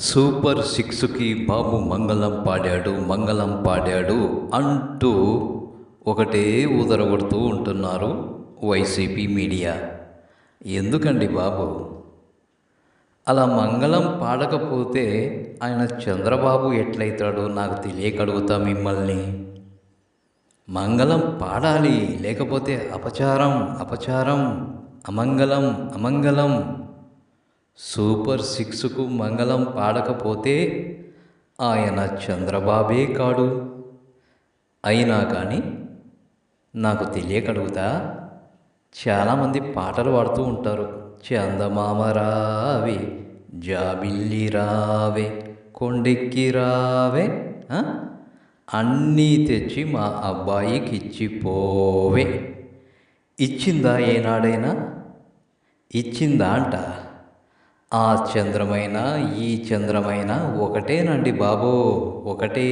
Super సిక్స్కి బాబు మంగళం పాడాడు మంగళం పాడాడు అంటూ ఒకటే ఉదరగొడుతూ ఉంటున్నారు వైసీపీ మీడియా. ఎందుకండి బాబు? అలా మంగళం పాడకపోతే ఆయన చంద్రబాబు ఎట్లయితాడో నాకు తెలియక అడుగుతా మిమ్మల్ని. మంగళం పాడాలి లేకపోతే అపచారం అపచారం అమంగళం అమంగళం సూపర్ సిక్స్కు మంగళం పాడకపోతే ఆయన చంద్రబాబే కాడు. అయినా కానీ నాకు తెలియక అడుగుతా చాలామంది పాటలు పాడుతూ ఉంటారు. చందమామ రావే జాబిల్లి రావే కొండెక్కి రావే అన్నీ తెచ్చి మా అబ్బాయికి ఇచ్చిపోవే ఇచ్చిందా ఏనాడైనా? ఇచ్చిందా అంటా? ఆ చంద్రమైన ఈ చంద్రమైన ఒకటేనండి బాబు ఒకటే